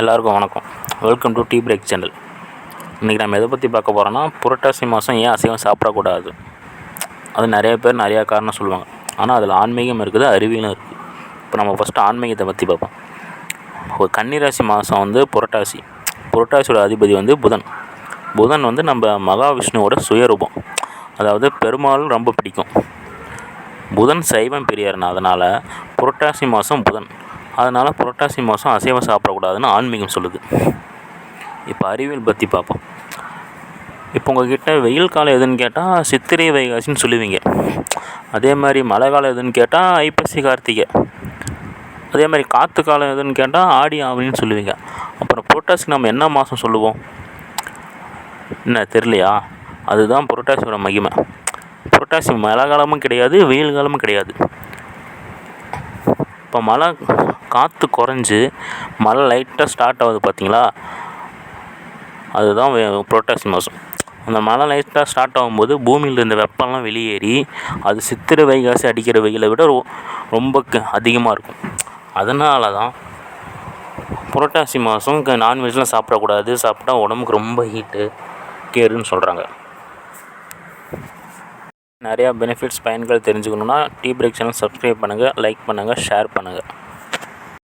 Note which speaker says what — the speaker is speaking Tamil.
Speaker 1: எல்லாருக்கும் வணக்கம். Welcome to tea break channel இன்றைக்கி நம்ம எதை பற்றி பார்க்க போகிறோன்னா புரட்டாசி மாதம் ஏன் அசைவம் சாப்பிடக்கூடாது? அது நிறைய பேர் நிறையா காரணம் சொல்லுவாங்க. ஆனால் அதில் ஆன்மீகம் இருக்குது அறிவியலும் இருக்குது. இப்போ நம்ம ஃபஸ்ட்டு ஆன்மீகத்தை பற்றி பார்ப்போம். ஒரு கன்னிராசி மாதம் வந்து புரட்டாசி. புரட்டாசியோட அதிபதி வந்து புதன். புதன் வந்து நம்ம மகாவிஷ்ணுவோட சுயரூபம். அதாவது பெருமாளும் ரொம்ப பிடிக்கும். புதன் சைவம் பெரியார்னா அதனால் புரட்டாசி மாதம் புதன். அதனால் புரட்டாசி மாதம் அசைவம் சாப்பிடக்கூடாதுன்னு ஆன்மீகம் சொல்லுது. இப்போ அறிவியல் பற்றி பார்ப்போம் இப்போ உங்ககிட்ட வெயில் காலம் எதுன்னு கேட்டால் சித்திரை வைகாசின்னு சொல்லுவீங்க. அதே மாதிரி மழை காலம் எதுன்னு கேட்டால் ஐப்பசி கார்த்திகை. அதே மாதிரி காற்று காலம் எதுன்னு கேட்டால் ஆடி ஆவணின்னு சொல்லுவீங்க. அப்புறம் புரட்டாசிக்கு நம்ம என்ன மாதம் சொல்லுவோம்? என்ன தெரியலையா? அதுதான் புரட்டாசியோட மகிமை. புரட்டாசி மழை காலமும் கிடையாது வெயில் காலமும் கிடையாது. இப்போ மழை காற்று குறைஞ்சி மழை லைட்டாக ஸ்டார்ட் ஆகுது பார்த்தீங்களா அதுதான் புரோட்டாசி புரட்டாசி மாதம் அந்த மழை லைட்டாக ஸ்டார்ட் ஆகும்போது பூமியில் இருந்த வெப்பம்லாம் வெளியேறி அது சித்திரை வைகாசி அடிக்கிற வெயிலை விட ரொம்ப அதிகமாக இருக்கும். அதனால தான் புரட்டாசி மாதம் நான்வெஜ்லாம் சாப்பிடக்கூடாது சாப்பிட்டா உடம்புக்கு ரொம்ப ஹீட்டு கேருன்னு சொல்கிறாங்க நிறையா பெனிஃபிட்ஸ் பயன்கள் தெரிஞ்சுக்கணுன்னா டீ பிரேக் சேனல் சப்ஸ்கிரைப் பண்ணுங்கள் லைக் பண்ணுங்கள் ஷேர் பண்ணுங்கள்